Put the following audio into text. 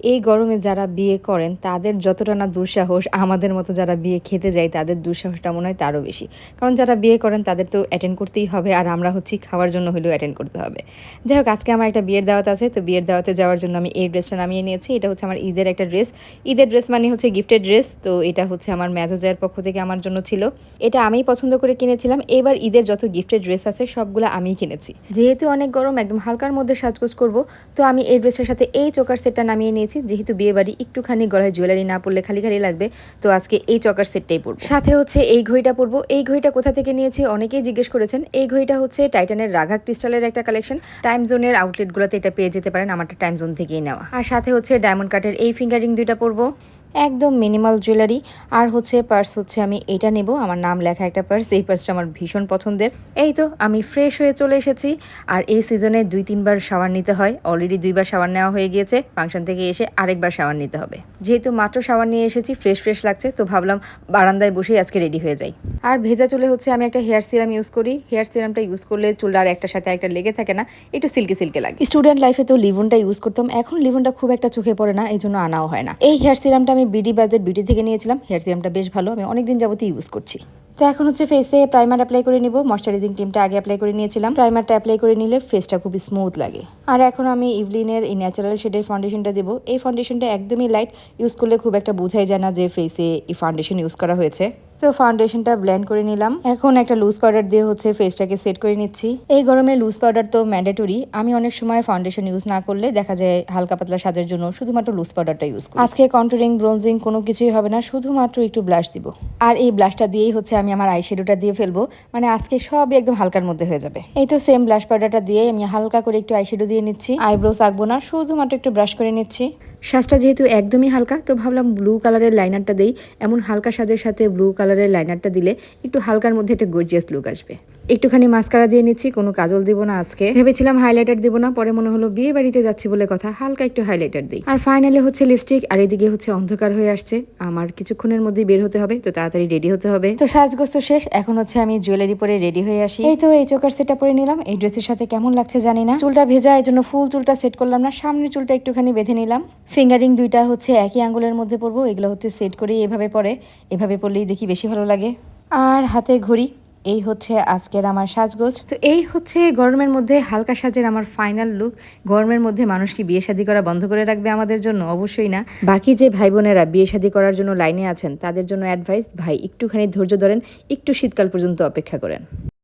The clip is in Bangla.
এই গরমে যারা বিয়ে করেন, তাদের যতটা না দুঃসাহস, আমাদের মতো যারা বিয়ে খেতে যায়, তাদের দুঃসাহসটা মনে হয় তারও বেশি। কারণ যারা বিয়ে করেন, তাদের তো অ্যাটেন্ড করতেই হবে, আর আমরা হচ্ছি খাওয়ার জন্য হলেও অ্যাটেন্ড করতে হবে। যাই হোক, আজকে আমার একটা বিয়ের দাওয়াত আছে, তো বিয়ের দাওয়াতে যাওয়ার জন্য আমি এই ড্রেসটা নামিয়ে নিয়েছি। এটা হচ্ছে আমার ঈদের একটা ড্রেস। ঈদের ড্রেস মানে হচ্ছে গিফটেড ড্রেস তো এটা হচ্ছে আমার ম্যাজোজায়ের পক্ষ থেকে আমার জন্য ছিল। এটা আমিই পছন্দ করে কিনেছিলাম। এবার ঈদের যত গিফটেড ড্রেস আছে, সবগুলো আমিই কিনেছি। যেহেতু অনেক গরম, একদম হালকার মধ্যে সাজগোজ করব, তো আমি এই ড্রেসের সাথে এই চোকার সেটটা নামিয়ে নিয়েছি। যেহেতু বিয়ে বাড়ি একটুখানি গলায় জুয়েলারি না পড়লে খালি খালি লাগবে, তো আজকে এই চকার সেটটাই পরবো। সাথে হচ্ছে এই ঘড়িটা পরবো। এই ঘড়িটা কোথা থেকে নিয়েছি অনেকেই জিজ্ঞেস করেছেন। এই ঘড়িটা হচ্ছে টাইটানের রাঘা ক্রিস্টালের একটা কালেকশন টাইম জোনের আউটলেটগুলোতে এটা পেয়ে যেতে পারেন, আমারটা টাইম জোন থেকেই নেওয়া। আর সাথে হচ্ছে ডায়মন্ড কাটের এই ফিঙ্গারিং দুইটা পরবো। একদম মিনিমাল জুয়েলারি আর হচ্ছে পার্স হচ্ছে আমি এটা নেব। আমার নাম লেখা একটা পার্স এই পার্সটা আমার ভীষণ পছন্দের। এই তো, আমি ফ্রেশ হয়ে চলে এসেছি। আর এই সিজনে দুই, তিনবার শাওয়ার নিতে হয়। অলরেডি দুইবার শাওয়ার নেওয়া হয়ে গিয়েছে। ফাংশন থেকে এসে আরেকবার শাওয়ার নিতে হবে। যেহেতু মাত্র শাওয়ার নিয়ে এসেছি ফ্রেশ ফ্রেশ লাগছে, তো ভাবলাম বারান্দায় বসেই আজকে রেডি হয়ে যাই। আর ভেজা চুলে হচ্ছে আমি একটা হেয়ার সিরাম ইউজ করি। হেয়ার সিরামটা ইউজ করলে চুলটা আর একটার সাথে একটা লেগে থাকে না, একটু সিল্কি সিল্কে লাগে। স্টুডেন্ট লাইফে তো লিভনটা ইউজ করতাম, এখন লিভনটা খুব একটা চোখে পড়ে না এই জন্য আনাও হয় না। এই হেয়ার সিরামটা আমি বিডি বাজেট বিডি থেকে নিয়েছিলাম, হেয়ার সিরামটা বেশ ভালো, আমি অনেকদিন যাবতই ইউজ করছি। তো এখন হচ্ছে ফেসে প্রাইমার অ্যাপ্লাই করে নিব ময়শ্চারাইজিং ক্রিমটা আগে অ্যাপ্লাই করে নিয়েছিলাম প্রাইমারটা অ্যাপ্লাই করে নিলে ফেসটা খুব স্মুথ লাগে। আর এখন আমি ইভলিনের এই ন্যাচারাল শেডের ফাউন্ডেশনটা দেবো, এই ফাউন্ডেশনটা একদমই লাইট ইউজ করলে খুব একটা বোঝাই যায় না যে ফেসে এই ফাউন্ডেশন ইউজ করা হয়েছে। তো ফাউন্ডেশনটা ব্লেন্ড করে নিলাম। এখন একটা লুজ পাউডার দিয়ে হচ্ছে ফেসটাকে সেট করে নিচ্ছি। এই গরমে লুজ পাউডার তো ম্যান্ডেটরি আমি অনেক সময় ফাউন্ডেশন ইউজ না করলে দেখা যায় হালকা পাতলা সাজের জন্য শুধুমাত্র লুজ পাউডারটা ইউজ করি। আজকে কন্ট্রোলিং ব্রোনজিং কোনো কিছুই হবে না, শুধুমাত্র একটু ব্লাশ দিব। আর এই ব্লাশটা দিয়েই হচ্ছে আমি আমার আইশ্যাডোটা দিয়ে ফেলব। মানে আজকে সবই একদম হালকার মধ্যে হয়ে যাবে। এই তো সেম ব্লাশ পাউডারটা দিয়ে আমি হালকা করে একটু আইশ্যাডো দিয়ে নিচ্ছি। আইব্রোস আঁকবো না, শুধুমাত্র একটু ব্রাশ করে নিচ্ছি। সাজটা যেহেতু একদমই হালকা, তো ভাবলাম ব্লু কালারের লাইনারটা দেই। এমন হালকা সাজের সাথে ব্লু কালারের লাইনারটা দিলে একটু হালকার মধ্যে একটা গর্জিয়াস লুক আসবে। একটুখানি মাস্কারা দিয়ে নিচ্ছি, কোনো কাজল দিব না আজকে। ভেবেছিলাম হাইলাইটার দিব না, পরে মনে হলো বিয়ে বাড়িতে যাচ্ছি বলে কথা, হালকা একটু হাইলাইটার দিই। আর ফাইনালি হচ্ছে লিপস্টিক আর এদিকে হচ্ছে অন্ধকার হয়ে আসছে। আমার কিছুক্ষণের মধ্যেই বের হতে হবে, তো তাড়াতাড়ি রেডি হতে হবে। তো সাজগোস্ত শেষ, এখন হচ্ছে আমি জুয়েলারি পরে রেডি হয়ে আসি। এই তো এই চোকার সেটটা পরে নিলাম, এই ড্রেসের সাথে কেমন লাগছে জানি না। চুলটা ভেজা, এই জন্য ফুল চুলটা সেট করলাম না সামনের চুলটা একটুখানি বেঁধে নিলাম। ফিঙ্গারিং দুইটা হচ্ছে একই আঙ্গুলের মধ্যে পরবো, এগুলো হচ্ছে সেট করেই এভাবে পরে, এভাবে পরলেই দেখি বেশি ভালো লাগে। আর হাতে ঘড়ি এই হচ্ছে আজকের আমার সাজগোজ। তো এই হচ্ছে গরমের মধ্যে হালকা সাজের আমার ফাইনাল লুক গরমের মধ্যে মানুষ কি বিয়ে শাদী করা বন্ধ করে রাখবে আমাদের জন্য? অবশ্যই না। বাকি যে ভাই বোনেরা বিয়ে শাদী করার জন্য লাইনে আছেন, তাদের জন্য অ্যাডভাইস ভাই একটুখানি ধৈর্য ধরেন, একটু শীতকাল পর্যন্ত অপেক্ষা করেন।